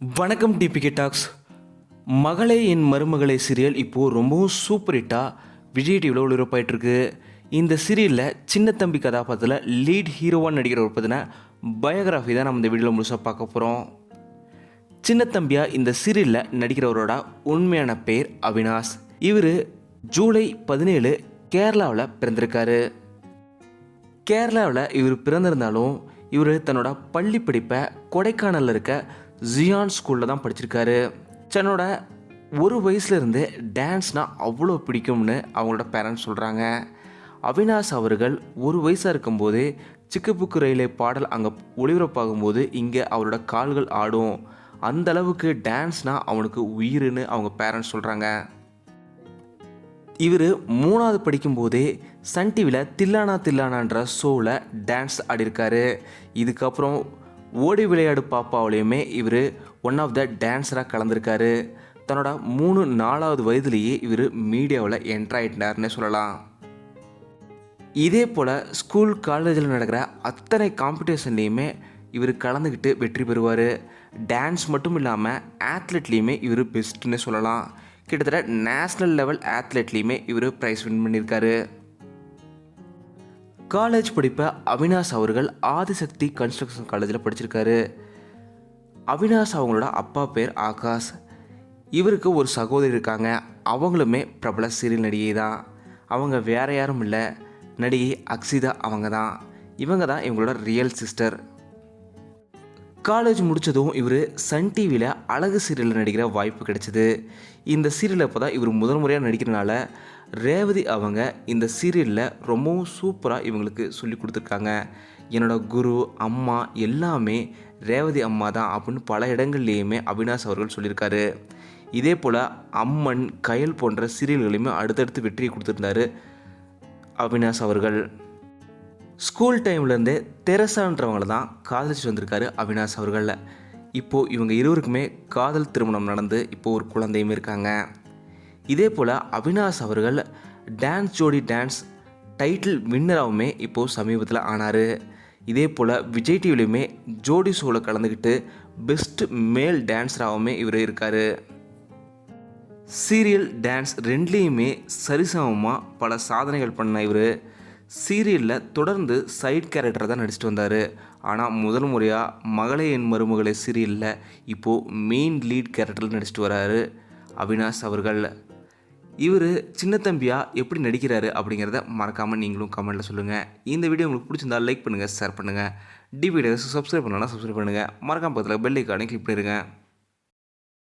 வணக்கம் DPK tax. மகளே என் மருமகளே சீரியல் இப்போது ரொம்பவும் சூப்பர் ஹிட்டாக விஜய் டிவியில் ஒளிபரப்பாயிட்டிருக்கு. இந்த சீரியலில் சின்ன தம்பி கதாபாத்திரத்தில் லீட் ஹீரோவாக நடிக்கிற ஒரு பற்றின பயோகிராஃபி தான் நம்ம இந்த வீடியோவில் முழுசாக பார்க்க போகிறோம் சின்ன தம்பியாக இந்த சீரியலில் நடிக்கிறவரோட உண்மையான பேர் அவினாஷ். இவர் ஜூலை பதினேழு கேரளாவில் பிறந்திருக்காரு. கேரளாவில் இவர் பிறந்திருந்தாலும் இவர் தன்னோட பள்ளி படிப்பை கொடைக்கானலில் இருக்க ஜியான் ஸ்கூலில் தான் படிச்சிருக்காரு. சென்னோட ஒரு வயசுலேருந்து டான்ஸ்னால் அவ்வளோ பிடிக்கும்னு அவங்களோட பேரண்ட்ஸ் சொல்கிறாங்க அவினாஷ் அவர்கள் ஒரு வயசாக இருக்கும்போது சிக்குப்புக்கு ரயிலே பாடல் அங்கே ஒளிபரப்பாகும்போது இங்கே அவரோட கால்கள் ஆடும். அந்த அளவுக்கு டான்ஸ்னால் அவனுக்கு உயிர்னு அவங்க பேரண்ட்ஸ் சொல்கிறாங்க இவர் மூணாவது படிக்கும்போதே சன் டிவியில் தில்லானா தில்லானான்ற ஷோவில் டான்ஸ் ஆடிருக்காரு. இதுக்கப்புறம் ஓடி விளையாடு பாப்பாவிலையுமே இவர் ஒன் ஆஃப் த டான்ஸராக கலந்துருக்காரு. தன்னோட மூணு நாலாவது வயதுலேயே இவர் மீடியாவில் என்ட்ரு சொல்லலாம். இதே போல் ஸ்கூல் காலேஜில் நடக்கிற அத்தனை காம்படிஷன்லேயுமே இவர் கலந்துக்கிட்டு வெற்றி பெறுவார். டான்ஸ் மட்டும் இல்லாமல் ஆத்லெட்லேயுமே இவர் பெஸ்ட்டுன்னு சொல்லலாம். கிட்டத்தட்ட நேஷ்னல் லெவல் ஆத்லெட்லேயுமே இவர் ப்ரைஸ் வின் பண்ணியிருக்காரு. காலேஜ் படிப்பை அவினாஷ் அவர்கள் ஆதிசக்தி கன்ஸ்ட்ரக்ஷன் காலேஜில் படிச்சிருக்காரு. அவினாஷ் அவங்களோட அப்பா பேர் ஆகாஷ். இவருக்கு ஒரு சகோதரி இருக்காங்க. அவங்களுமே பிரபல சீரியல் நடிகை தான். அவங்க வேற யாரும் இல்லை. நடிகை அக்ஷிதா அவங்க தான் இவங்க தான் இவங்களோட ரியல் சிஸ்டர் காலேஜ் முடித்ததும் இவர் சன் டிவியில் அழகு சீரியலில் நடிக்கிற வாய்ப்பு கிடைச்சிது. இந்த சீரியலில் அப்போ தான் இவர் முதல் முறையாக நடிக்கிறனால ரேவதி அவங்க இந்த சீரியலில் ரொம்பவும் சூப்பராக இவங்களுக்கு சொல்லி கொடுத்துருக்காங்க. என்னோடய குரு அம்மா எல்லாமே ரேவதி அம்மா தான் அப்படின்னு பல இடங்கள்லேயுமே அவினாஷ் அவர்கள் சொல்லியிருக்காரு. இதே போல் அம்மன் கயல் போன்ற சீரியல்களையுமே அடுத்தடுத்து வெற்றியை கொடுத்துருந்தாரு அவினாஷ் அவர்கள். ஸ்கூல் டைம்லேருந்தே தெரசான்றவங்கள தான் காதலிச்சு வந்திருக்காரு அவினாஷ் அவர்களில். இப்போது இவங்க இருவருக்குமே காதல் திருமணம் நடந்து இப்போது ஒரு குழந்தையும் இருக்காங்க. இதே போல் அவினாஷ் அவர்கள் டான்ஸ் ஜோடி டான்ஸ் டைட்டில் வின்னராகவுமே இப்போது சமீபத்தில் ஆனார். இதே போல் விஜய் டிவிலையுமே ஜோடி ஷோவில் கலந்துக்கிட்டு பெஸ்ட் மேல் டான்ஸராகவுமே இவர் இருக்கார். சீரியல் டான்ஸ் ரெண்டுலேயுமே சரிசமமாக பல சாதனைகள் பண்ண இவர். சீரியலில் தொடர்ந்து சைட் கேரக்டரை தான் நடிச்சிட்டு வந்தார். ஆனால் முதல் முறையாக மகளே என் மருமகளே சீரியலில் இப்போது மெயின் லீட் கேரக்டரில் நடிச்சிட்டு வராரு அவினாஷ் அவர்கள். இவர் சின்ன தம்பியாக எப்படி நடிக்கிறாரு அப்படிங்கிறத மறக்காமல் நீங்களும் கமெண்ட்டில் சொல்லுங்கள் இந்த வீடியோ உங்களுக்கு பிடிச்சிருந்தா லைக் பண்ணுங்கள் ஷேர் பண்ணுங்கள் டிவிடியை சப்ஸ்கிரைப் பண்ணலாம் சப்ஸ்கிரைப் பண்ணுங்கள் மறக்காமல் பக்கத்தில் பெல் ஐக்கானே கிளிக் பண்ணிடுங்க